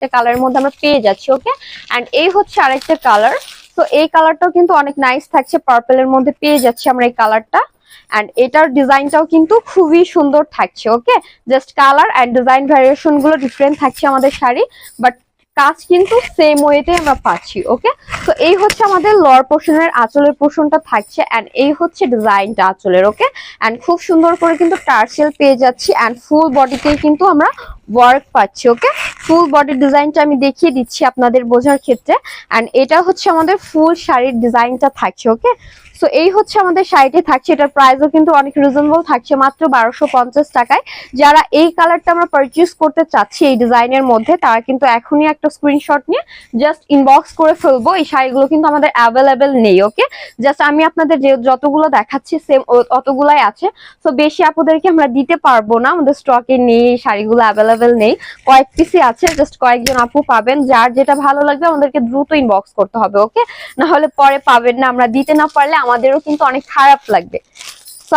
একটা কালারের মধ্যে আমরা পেয়ে যাচ্ছি ওকে অ্যান্ড এই হচ্ছে আরেকটা কালার তো এই কালারটাও কিন্তু অনেক নাইস থাকছে পার্পেলের মধ্যে পেয়ে যাচ্ছি আমরা এই কালারটা অ্যান্ড এটার ডিজাইনটাও কিন্তু খুবই সুন্দর থাকছে okay just colour and design ভ্যারিয়েশনগুলো different থাকছে আমাদের শাড়ি বাট কাজ কিন্তু সেম ওয়েতে আমরা পাচ্ছি ওকে তো এই হচ্ছে আমাদের লর পোর্শনের আঁচলের পোর্শনটা থাকছে অ্যান্ড এই হচ্ছে ডিজাইনটা আঁচলের ওকে অ্যান্ড খুব সুন্দর করে কিন্তু টার্সেল পেয়ে যাচ্ছি অ্যান্ড ফুল বডিতেই কিন্তু আমরা ওয়ার্ক পাচ্ছি ওকে ফুল বডির ডিজাইনটা আমি দেখিয়ে দিচ্ছি আপনাদের বোঝার ক্ষেত্রে। অ্যান্ড এটা হচ্ছে আমাদের ফুল শাড়ির ডিজাইনটা থাকছে ওকে সো এই হচ্ছে আমাদের শাড়িটি থাকছে। এটার প্রাইসও কিন্তু অনেক রিজনেবল থাকছে, মাত্র বারোশো পঞ্চাশ টাকায়। যারা এই কালারটা আমরা পারচেস করতে চাচ্ছি এই ডিজাইনের মধ্যে, তারা কিন্তু এখনই একটা স্ক্রিনশট নিয়ে জাস্ট ইনবক্স করে ফেলব। এই শাড়িগুলো কিন্তু আমাদের অ্যাভেলেবেল নেই ওকে জাস্ট আমি আপনাদের যে যতগুলো দেখাচ্ছি সেম অতগুলাই আছে। তো বেশি আপনাদেরকে আমরা দিতে পারব না। আমাদের স্টকে নেই, শাড়িগুলো অ্যাভেলেবেল নেই। কয়েক পিসই আছে জাস্ট কয়েকজন আপু পাবেন, যার যেটা ভালো লাগবে আমাদেরকে দ্রুত ইনবক্স করতে হবে ওকে না হলে পরে পাবেন না, আমরা দিতে না পারলে আমাদেরও কিন্তু অনেক খারাপ লাগবে।